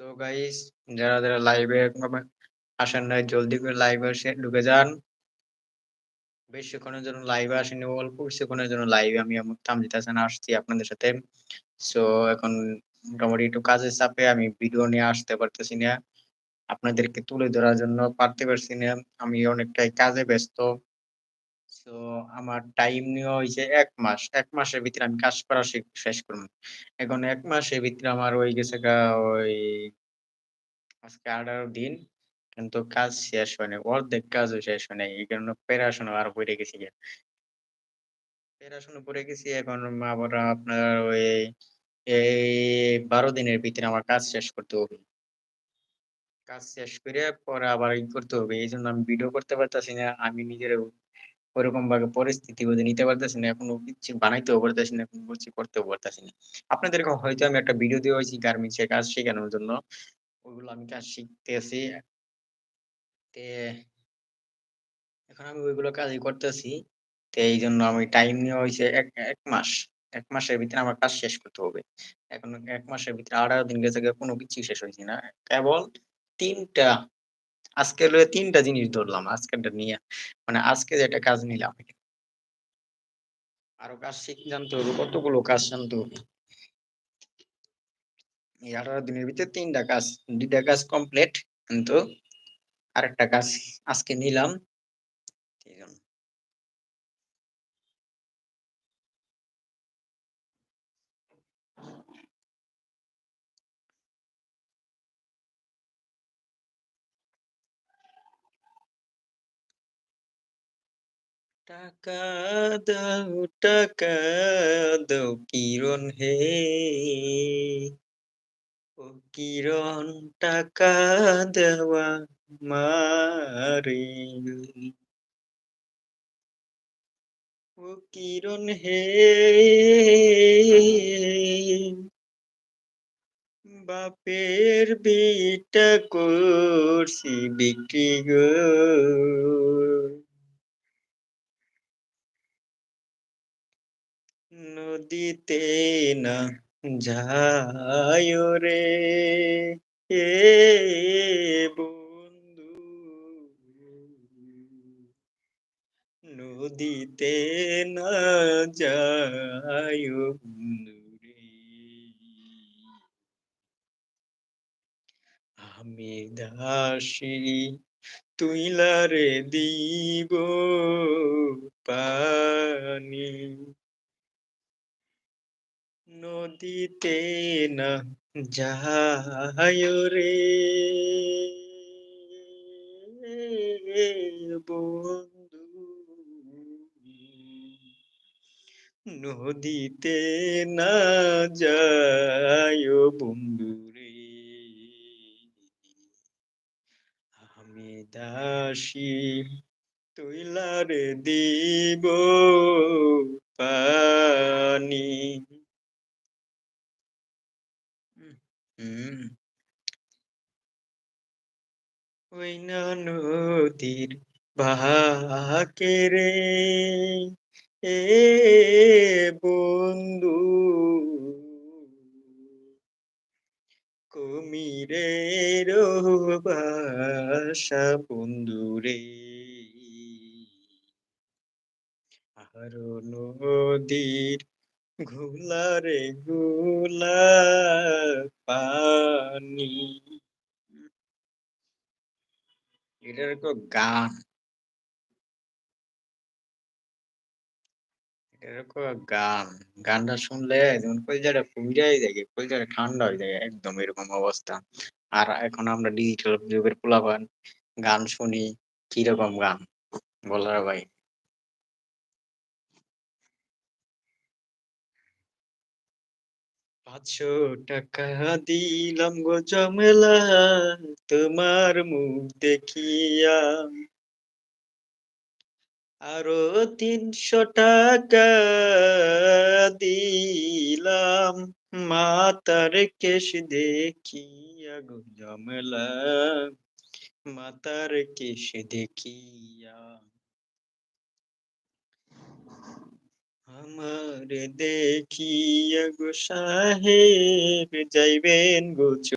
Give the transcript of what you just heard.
So guys যারা, যারা লাইভে আসেন নাই জলদি করে লাইভে এসে ঢুকে যান। বেশিক্ষণের জন্য লাইভে আসেনি অল্প কিছুক্ষণের জন্য লাইভে আমি আমু তামজিদ হাসান আসছি আপনাদের সাথে। সো এখন মোটামুটি একটু কাজের চাপে আমি ভিডিও নিয়ে আসতে পারতেছি না। আপনাদেরকে তুলে ধরার জন্য পারতে পারছি না। আমি অনেকটাই কাজে ব্যস্ত। সো আমার টাইম নেওয়া হইছে ১ মাস। ১ মাসের ভিতরে আমি কাজ করা শেষ করব। এখন ১ মাসের ভিতরে আমার হয়ে গেছে ওই আজকে ১৮ দিন। কিন্তু কাজ শেষ হয় নাই। অর্ধেক কাজও শেষ হয় নাই। এই কারণে প্যারা-শোনা আরও পইড়া গেছি গিয়া। প্যারা-শোনা পড়ে গেছি, এখন আবার আপনার ওই এই ১২ দিনের ভিতরে আমার কাজ শেষ করতে হবে। কাজ শেষ করে পরে আবার ই করতে হবে। এই জন্য আমি ভিডিও করতে পারতেছি না। আমি নিজেরও ওরকমভাবে পরিস্থিতি বুঝে নিতে পারতেছি না। এখনও কিছু বানাইতেও পারতেছি না, কোনো কিছু করতেও পারতেছি না। আপনাদেরকে হয়তো আমি একটা ভিডিও দেওয়া হইছি গার্মেন্টস এর কাজ শিখানোর জন্য। ওইগুলো আমি কাজ শিখতেছি। তে এখন আমি ওইগুলো কাজই করতেছি। তো এই জন্য আমি টাইম নেওয়া হয়েছে এক এক মাস। এক মাসের ভিতরে আমার কাজ শেষ করতে হবে। এখন এক মাসের ভিতরে ১৮ দিন গেছে কোনো কিছু শেষ হয়েছে না। কেবল ৩ টা আজকে লয়ে তিনটা জিনিস ধরলাম, আজকেরটা নিয়ে মানে আজকে যেটা কাজ নিলাম। আরও কাজ শিখলাম জানতে কতগুলো কাজ জানতে হবে। এই ১৮ দিনের ভিতরে তিনটা কাজ। দুইটা কাজ কমপ্লিট কিন্তু আরেকটা কাজ আজকে নিলাম। টাকা দাও, টাকা দাও কিরণ হে। ও কিরণ টাকা দাও আমারে ও কিরণ হে। বাপের ভিটা করছি বিক্রি গো। নদীতে না যাইও রে। এ বন্ধু, নদীতে না যাইও বন্ধুরে আমি দাসী, তুইলারে দিব পানি। নদীতে না যাইও রে। বন্ধু নদীতে না যাইও বন্ধুরে আমি দাসী তুইলারে দিব পানি। হুম, হুম। ওই না নদীর বাঁকে রে এ বন্ধু কুমিরের বাসা বন্ধুরে আর নদীর ঘোলা পানি এটার তো গান। এরকম গান। গানটা শুনলে যেমন কলিজাটা পুইড়াই যায়, কলিজাটা ঠান্ডা হয়ে যায় একদম এরকম অবস্থা। আর এখন আমরা ডিজিটাল যুগের পোলাপান গান শুনি, কীরকম গান বলার ভাই। ৳৫০০ দিলাম গো জমেলা তোমার মুখ দেখিয়া। আরও ৳৩০০ দিলাম, মাতার কেশ দেখিয়া গো জমেলা মাতার কেশ দেখিয়া। আমারে দেখিয়া গো সাহেব যাইবেন গো